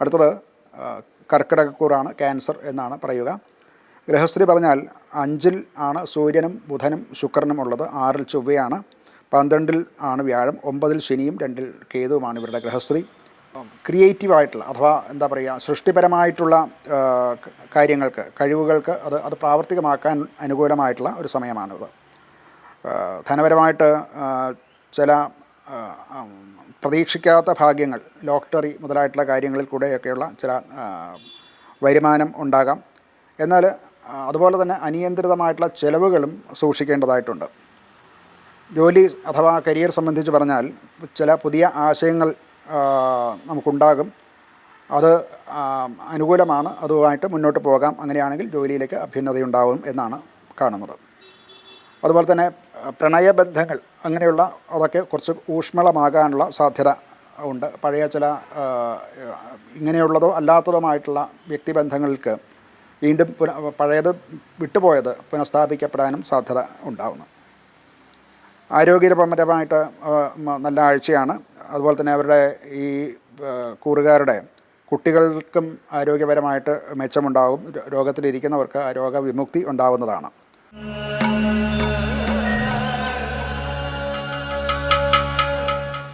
അടുത്തത് കർക്കിടകക്കൂറാണ് ക്യാൻസർ എന്നാണ് പറയുക. ഗ്രഹസ്ഥിതി പറഞ്ഞാൽ അഞ്ചിൽ ആണ് സൂര്യനും ബുധനും ശുക്രനും ഉള്ളത് ആറിൽ ചൊവ്വയാണ് പന്ത്രണ്ടിൽ ആണ് വ്യാഴം ഒമ്പതിൽ ശനിയും രണ്ടിൽ കേതുവുമാണ് ഇവരുടെ ഗ്രഹസ്ഥിതി ക്രിയേറ്റീവായിട്ടുള്ള അഥവാ എന്താ പറയുക സൃഷ്ടിപരമായിട്ടുള്ള കാര്യങ്ങൾക്ക് കഴിവുകൾക്ക് അത് അത് പ്രാവർത്തികമാക്കാൻ അനുകൂലമായിട്ടുള്ള ഒരു സമയമാണിത്. ധനപരമായിട്ട് ചില പ്രതീക്ഷിക്കാത്ത ഭാഗ്യങ്ങൾ ലോട്ടറി മുതലായിട്ടുള്ള കാര്യങ്ങളിൽ കൂടെയൊക്കെയുള്ള ചില വരുമാനം ഉണ്ടാകാം. എന്നാൽ അതുപോലെ തന്നെ അനിയന്ത്രിതമായിട്ടുള്ള ചിലവുകളും സൂക്ഷിക്കേണ്ടതായിട്ടുണ്ട്. ജോലി അഥവാ കരിയർ സംബന്ധിച്ച് പറഞ്ഞാൽ ചില പുതിയ ആശയങ്ങൾ നമുക്കുണ്ടാകും. അത് അനുകൂലമാണ്. അതുമായിട്ട് മുന്നോട്ട് പോകാം. അങ്ങനെയാണെങ്കിൽ ജോലിയിലേക്ക് അഭ്യുന്നതയുണ്ടാവും എന്നാണ് കാണുന്നത്. അതുപോലെ തന്നെ പ്രണയബന്ധങ്ങൾ അങ്ങനെയുള്ള അതൊക്കെ കുറച്ച് ഊഷ്മളമാകാനുള്ള സാധ്യത ഉണ്ട്. പഴയ ചില ഇങ്ങനെയുള്ളതോ അല്ലാത്തതുമായിട്ടുള്ള വ്യക്തിബന്ധങ്ങൾക്ക് വീണ്ടും പുന പഴയത് വിട്ടുപോയത് പുനഃസ്ഥാപിക്കപ്പെടാനും സാധ്യത ഉണ്ടാവുന്നു. ആരോഗ്യപരമായിട്ട് നല്ല ആഴ്ചയാണ്. അതുപോലെ തന്നെ അവരുടെ ഈ കൂറുകാരുടെ കുട്ടികൾക്കും ആരോഗ്യപരമായിട്ട് മെച്ചമുണ്ടാകും. രോഗത്തിലിരിക്കുന്നവർക്ക് രോഗവിമുക്തി ഉണ്ടാകുന്നതാണ്